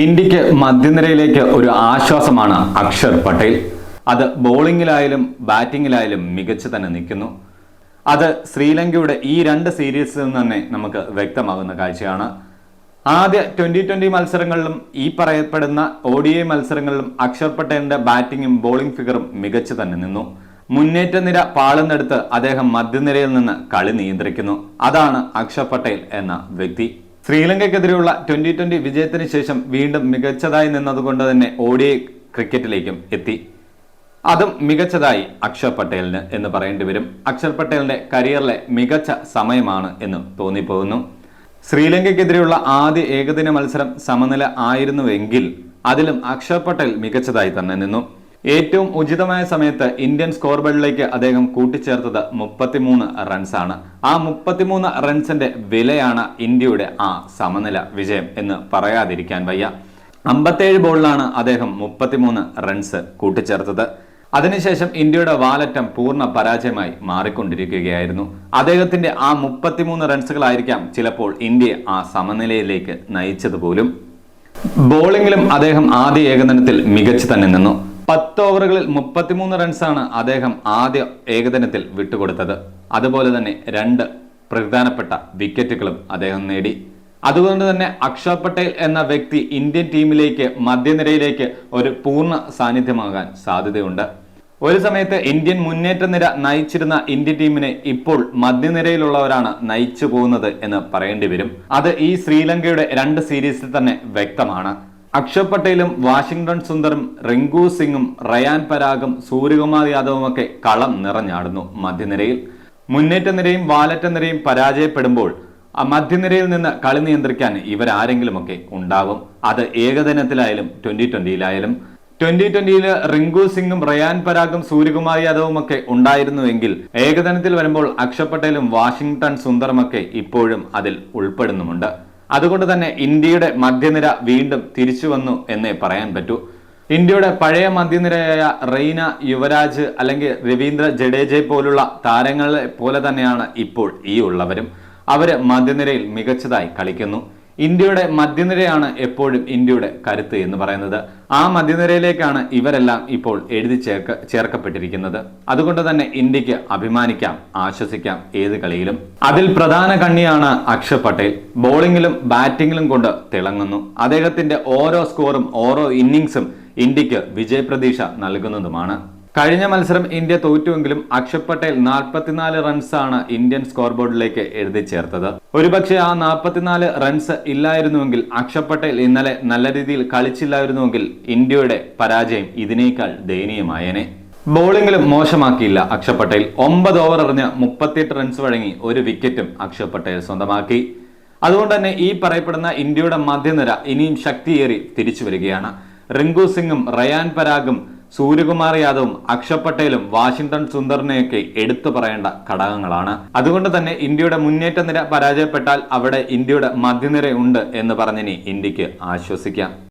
ഇന്ത്യയ്ക്ക് മധ്യനിരയിലേക്ക് ഒരു ആശ്വാസമാണ് അക്ഷർ പട്ടേൽ. അത് ബോളിങ്ങിലായാലും ബാറ്റിങ്ങിലായാലും മികച്ചു തന്നെ നിൽക്കുന്നു. അത് ശ്രീലങ്കയുടെ ഈ രണ്ട് സീരീസിൽ നിന്ന് തന്നെ നമുക്ക് വ്യക്തമാകുന്ന കാഴ്ചയാണ്. ആദ്യ ട്വന്റി ട്വന്റി മത്സരങ്ങളിലും ഈ പറയപ്പെടുന്ന ഒ ഡി ഐ മത്സരങ്ങളിലും അക്ഷർ പട്ടേലിന്റെ ബാറ്റിങ്ങും ബോളിംഗ് ഫിഗറും മികച്ചു തന്നെ നിന്നു. മുന്നേറ്റ നിര പാളുന്നെടുത്ത് അദ്ദേഹം മധ്യനിരയിൽ നിന്ന് കളി നിയന്ത്രിക്കുന്നു. അതാണ് അക്ഷർ പട്ടേൽ എന്ന വ്യക്തി. ശ്രീലങ്കയ്ക്കെതിരെയുള്ള ട്വന്റി ട്വന്റി വിജയത്തിന് ശേഷം വീണ്ടും മികച്ചതായി നിന്നതുകൊണ്ട് തന്നെ ഓഡിയ ക്രിക്കറ്റിലേക്കും എത്തി. അതും മികച്ചതായി അക്ഷർ പട്ടേലിന് എന്ന് പറയേണ്ടി വരും. അക്ഷർ പട്ടേലിന്റെ കരിയറിലെ മികച്ച സമയമാണ് എന്ന് തോന്നിപ്പോകുന്നു. ശ്രീലങ്കയ്ക്കെതിരെയുള്ള ആദ്യ ഏകദിന മത്സരം സമനില ആയിരുന്നുവെങ്കിൽ അതിലും അക്ഷർ പട്ടേൽ മികച്ചതായി തന്നെ നിന്നു. ഏറ്റവും ഉചിതമായ സമയത്ത് ഇന്ത്യൻ സ്കോർ ബോർഡിലേക്ക് അദ്ദേഹം കൂട്ടിച്ചേർത്തത് മുപ്പത്തിമൂന്ന് റൺസാണ്. ആ മുപ്പത്തിമൂന്ന് റൺസിന്റെ വിലയാണ് ഇന്ത്യയുടെ ആ സമനില വിജയം എന്ന് പറയാതിരിക്കാൻ വയ്യ. അമ്പത്തേഴ് ബോളിലാണ് അദ്ദേഹം മുപ്പത്തിമൂന്ന് റൺസ് കൂട്ടിച്ചേർത്തത്. അതിനുശേഷം ഇന്ത്യയുടെ വാലറ്റം പൂർണ പരാജയമായി മാറിക്കൊണ്ടിരിക്കുകയായിരുന്നു. അദ്ദേഹത്തിന്റെ ആ മുപ്പത്തിമൂന്ന് റൺസുകളായിരിക്കാം ചിലപ്പോൾ ഇന്ത്യ ആ സമനിലയിലേക്ക് നയിച്ചത് പോലും. ബോളിംഗിലും അദ്ദേഹം ആദ്യ ഏകദിനത്തിൽ മികച്ചു തന്നെ നിന്നു. പത്ത് ഓവറുകളിൽ മുപ്പത്തിമൂന്ന് റൺസാണ് അദ്ദേഹം ആദ്യ ഏകദിനത്തിൽ വിട്ടുകൊടുത്തത്. അതുപോലെ തന്നെ രണ്ട് പ്രധാനപ്പെട്ട വിക്കറ്റുകളും അദ്ദേഹം നേടി. അതുകൊണ്ട് തന്നെ അക്ഷർ പട്ടേൽ എന്ന വ്യക്തി ഇന്ത്യൻ ടീമിലേക്ക് മധ്യനിരയിലേക്ക് ഒരു പൂർണ സാന്നിധ്യമാകാൻ സാധ്യതയുണ്ട്. ഒരു സമയത്ത് ഇന്ത്യൻ മുന്നേറ്റ നിര നയിച്ചിരുന്ന ഇന്ത്യൻ ടീമിനെ ഇപ്പോൾ മധ്യനിരയിലുള്ളവരാണ് നയിച്ചു പോകുന്നത് എന്ന് പറയേണ്ടി വരും. അത് ഈ ശ്രീലങ്കയുടെ രണ്ട് സീരീസിൽ തന്നെ വ്യക്തമാണ്. അക്ഷർ പട്ടേലും വാഷിംഗ്ടൺ സുന്ദറും റിങ്കു സിംഗും റയാൻ പരാഗും സൂര്യകുമാർ യാദവും ഒക്കെ കളം നിറഞ്ഞാടുന്നു മധ്യനിരയിൽ. മുന്നേറ്റ നിരയും വാലറ്റ നിരയും പരാജയപ്പെടുമ്പോൾ ആ മധ്യനിരയിൽ നിന്ന് കളി നിയന്ത്രിക്കാൻ ഇവരാരെങ്കിലുമൊക്കെ ഉണ്ടാകും അത് ഏകദിനത്തിലായാലും ട്വന്റി ട്വന്റിയിലായാലും. ട്വന്റി ട്വന്റിയിൽ റിങ്കു സിംഗും റയാൻ പരാഗും സൂര്യകുമാർ യാദവും ഒക്കെ ഉണ്ടായിരുന്നുവെങ്കിൽ ഏകദിനത്തിൽ വരുമ്പോൾ അക്ഷയ് പട്ടേലും വാഷിംഗ്ടൺ സുന്ദറുമൊക്കെ ഇപ്പോഴും അതിൽ ഉൾപ്പെടുന്നുമുണ്ട്. അതുകൊണ്ട് തന്നെ ഇന്ത്യയുടെ മധ്യനിര വീണ്ടും തിരിച്ചു വന്നു എന്നേ പറയാൻ പറ്റൂ. ഇന്ത്യയുടെ പഴയ മധ്യനിരയായ റെയ്ന യുവരാജ് അല്ലെങ്കിൽ രവീന്ദ്ര ജഡേജയെ പോലുള്ള താരങ്ങളെ പോലെ തന്നെയാണ് ഇപ്പോൾ ഈ ഉള്ളവരും. അവർ മധ്യനിരയിൽ മികച്ചതായി കളിക്കുന്നു. ഇന്ത്യയുടെ മധ്യനിരയാണ് എപ്പോഴും ഇന്ത്യയുടെ കരുത്ത് എന്ന് പറയുന്നത്. ആ മധ്യനിരയിലേക്കാണ് ഇവരെല്ലാം ഇപ്പോൾ എഴുതി ചേർക്ക ചേർക്കപ്പെട്ടിരിക്കുന്നത്. അതുകൊണ്ട് തന്നെ ഇന്ത്യയ്ക്ക് അഭിമാനിക്കാം ആശ്വസിക്കാം ഏത് കളിയിലും. അതിൽ പ്രധാന കണ്ണിയാണ് അക്ഷർ പട്ടേൽ. ബോളിങ്ങിലും ബാറ്റിങ്ങിലും കൊണ്ട് തിളങ്ങുന്നു. അദ്ദേഹത്തിന്റെ ഓരോ സ്കോറും ഓരോ ഇന്നിങ്സും ഇന്ത്യയ്ക്ക് വിജയപ്രതീക്ഷ നൽകുന്നതുമാണ്. കഴിഞ്ഞ മത്സരം ഇന്ത്യ തോറ്റുവെങ്കിലും അക്ഷയ് പട്ടേൽ നാൽപ്പത്തിനാല് റൺസാണ് ഇന്ത്യൻ സ്കോർ ബോർഡിലേക്ക് എഴുതി ചേർത്തത്. ഒരുപക്ഷെ ആ നാൽപ്പത്തിനാല് റൺസ് ഇല്ലായിരുന്നുവെങ്കിൽ അക്ഷയ് പട്ടേൽ ഇന്നലെ നല്ല രീതിയിൽ കളിച്ചില്ലായിരുന്നുവെങ്കിൽ ഇന്ത്യയുടെ പരാജയം ഇതിനേക്കാൾ ദയനീയമായേനെ. ബോളിംഗിലും മോശമാക്കിയില്ല അക്ഷർ പട്ടേൽ. ഒമ്പത് ഓവർ എറിഞ്ഞ് മുപ്പത്തിയെട്ട് റൺസ് വഴങ്ങി ഒരു വിക്കറ്റും അക്ഷയ് പട്ടേൽ സ്വന്തമാക്കി. അതുകൊണ്ട് തന്നെ ഈ പറയപ്പെടുന്ന ഇന്ത്യയുടെ മധ്യനിര ഇനിയും ശക്തിയേറി തിരിച്ചു വരികയാണ്. റിങ്കു സിംഗും റയാൻ പരാഗും സൂര്യകുമാർ യാദവും അക്ഷ പട്ടേലും വാഷിംഗ്ടൺ സുന്ദറിനെയൊക്കെ എടുത്തു പറയേണ്ട ഘടകങ്ങളാണ്. അതുകൊണ്ട് തന്നെ ഇന്ത്യയുടെ മുന്നേറ്റ നിര പരാജയപ്പെട്ടാൽ അവിടെ ഇന്ത്യയുടെ മധ്യനിര ഉണ്ട് എന്ന് പറഞ്ഞിനി ഇന്ത്യയ്ക്ക് ആശ്വസിക്കാം.